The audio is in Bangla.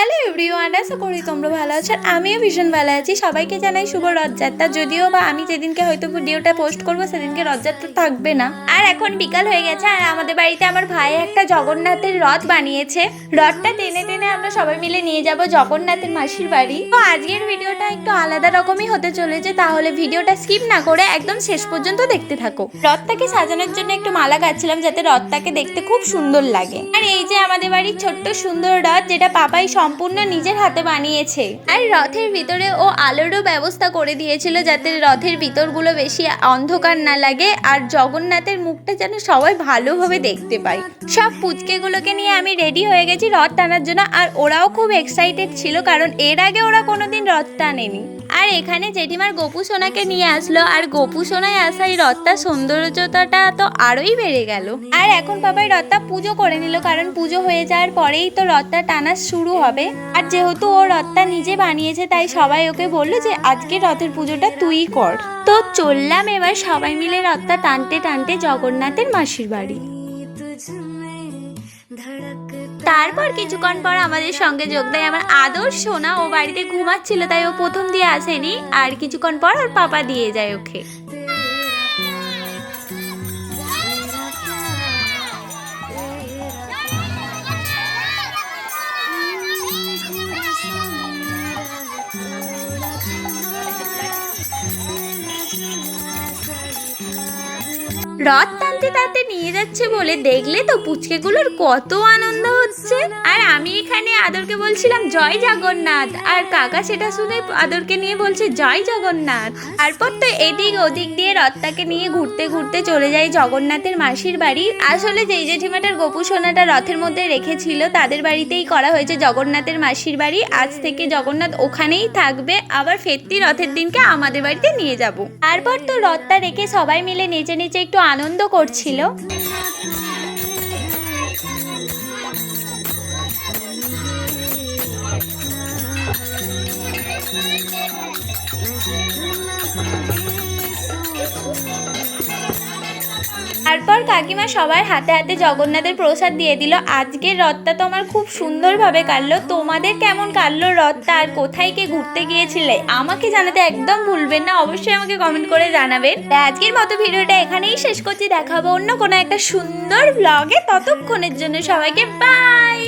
হ্যালো এভরিওয়ান, আশা করি তোমরা ভালো আছো। আর আমিও ভীষণ ভালো আছি। সবাইকে জানাই শুভ রথযাত্রা। যদিও বা আমি যেদিনকে হয়তো ভিডিওটা পোস্ট করব, সেদিনকে রথযাত্রা থাকবে না। আর এখন বিকাল হয়ে গেছে, আর আমাদের বাড়িতে আমার ভাই একটা জগন্নাথের রথ বানিয়েছে। রথটা টেনে টেনে আমরা সবাই মিলে নিয়ে যাব জগন্নাথের মাসির বাড়ি। তো আজকের ভিডিওটা একটু আলাদা রকমই হতে চলেছে, তাহলে ভিডিওটা স্কিপ না করে একদম শেষ পর্যন্ত দেখতে থাকো। রথটাকে সাজানোর জন্য একটু মালা গাচ্ছিলাম যাতে রথটাকে দেখতে খুব সুন্দর লাগে। আর এই যে আমাদের বাড়ির ছোট্ট সুন্দর রথ, যেটা পাপাই সম্পূর্ণ নিজের হাতে বানিয়েছে। আর রথের ভিতরে ও আলোরও ব্যবস্থা করে দিয়েছিল যাতে রথের ভিতরগুলো বেশি অন্ধকার না লাগে আর জগন্নাথের মুখটা যেন সবাই ভালোভাবে দেখতে পায়। সব পুচকেগুলোকে নিয়ে আমি রেডি হয়ে গেছি রথ টানার জন্য আর ওরাও খুব এক্সাইটেড ছিল কারণ এর আগে ওরা কোনোদিন রথ টানেনি। আর এখানে জেঠিমার গোপু সোনাকে নিয়ে আসলো আর গোপু সোনায় আসা এই রথটার সৌন্দর্যতাটা তো আরোই বেড়ে গেল। আর এখন বাবাই রথটা পুজো করে নিল কারণ পুজো হয়ে যাওয়ার পরেই তো রথটা টানা শুরু হবে। আর যেহেতু ও রথটা নিজে বানিয়েছে, তাই সবাই ওকে বলল যে, আজকে রথের পুজোটা তুই কর। তো চললাম এবার সবাই মিলে রথটা টানতে টানতে জগন্নাথের মাসির বাড়ি। তারপর কিছুক্ষণ পর আমাদের সঙ্গে যোগ দেয় আমার আদর সোনা, ও বাড়িতে ঘুমাচ্ছিল, তাই ও প্রথম দিয়ে আসেনি। আর কিছুক্ষণ পর ওর পাপা দিয়ে যায় ওকে। রথ টানতে নিয়ে যাচ্ছে বলে দেখলে তো পুচকেগুলোর কত আনন্দ হচ্ছে। আর আমি এখানে আদরকে বলছিলাম, জয় জগন্নাথ। আর কাকা সেটা শুনে আদরকে নিয়ে বলছে, জয় জগন্নাথ। তারপর তো এদিক ওদিক দিয়ে রথটাকে নিয়ে ঘুরতে ঘুরতে চলে যাই জগন্নাথের মাসির বাড়ি। আসলে যেই জেঠিমাটার গোপু সোনাটা রথের মধ্যে রেখেছিল, তাদের বাড়িতেই করা হয়েছে জগন্নাথের মাসির বাড়ি। আজ থেকে জগন্নাথ ওখানেই থাকবে। আবার ফেরতি রথের দিনকে আমাদের বাড়িতে নিয়ে যাব। তারপর তো রথটা রেখে সবাই মিলে নেচে নেচে একটু আনন্দ করছিল। তারপর কাকিমা সবার হাতে হাতে জগন্নাথের প্রসাদ দিয়ে দিল। আজকের রথটা তো আমার খুব সুন্দরভাবে কাটলো। তোমাদের কেমন কাটলো রথটা আর কোথায় কে ঘুরতে গিয়েছিলে? আমাকে জানাতে একদম ভুলবেন না। অবশ্যই আমাকে কমেন্ট করে জানাবেন। আজকের মতো ভিডিওটা এখানেই শেষ করছি। দেখাবো অন্য কোনো একটা সুন্দর ব্লগে ততক্ষণের জন্য সবাইকে বাই